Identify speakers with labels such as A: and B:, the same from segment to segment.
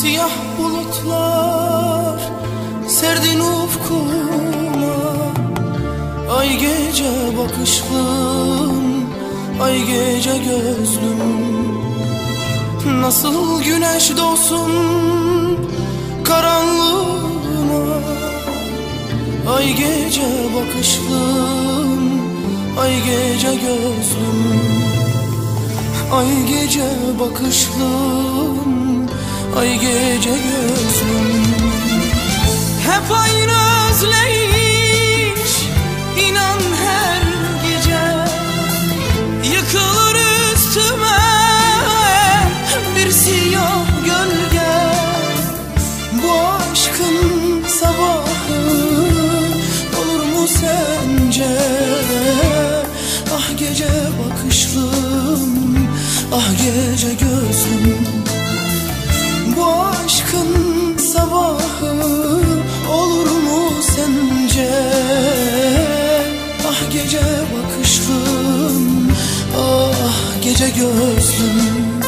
A: Siyah bulutlar serdin ufkuma. Ay gece bakışlım, ay gece gözlüm. Nasıl güneş doğsun karanlığıma? Ay gece bakışlım, ay gece gözlüm. Ay gece bakışlım, ay gece gözlüm. Hep aynı özleyiş, inan her gece Yıkılır üstüme. Bir siyah gölge. Bu aşkın sabahı olur mu sence? Ah gece bakışlım, ah gece gözlüm sabahı olur mu sence? Ah gece bakışlım, ah gece gözlüm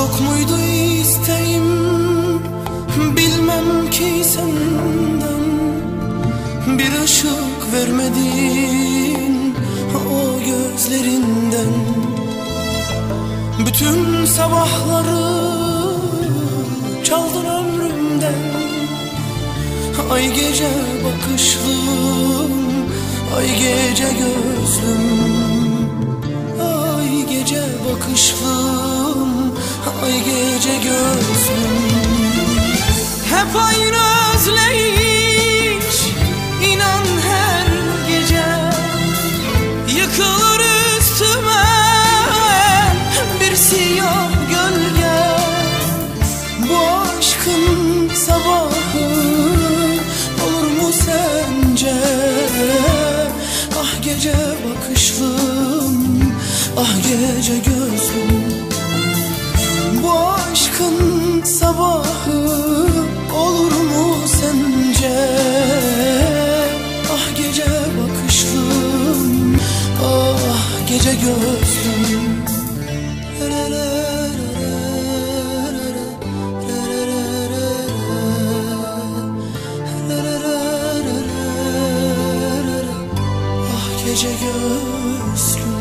A: Çok muydu isteğim? Bilmem ki senden Bir ışık vermedin o gözlerinden. Bütün sabahları çaldın ömrümden. Ay gece bakışlım, ay gece gözlüm. Ay gece bakışlım, ay gece gözlüm. Hep aynı özleyiş, inan her gece Yıkılır üstüme. Bir siyah gölge. Bu aşkın sabahı olur mu sence? Ah gece bakışlım, ah gece gözlüm sabahı olur mu sence? Ah gece bakışlım, ah gece gözlüm Ah gece gözlüm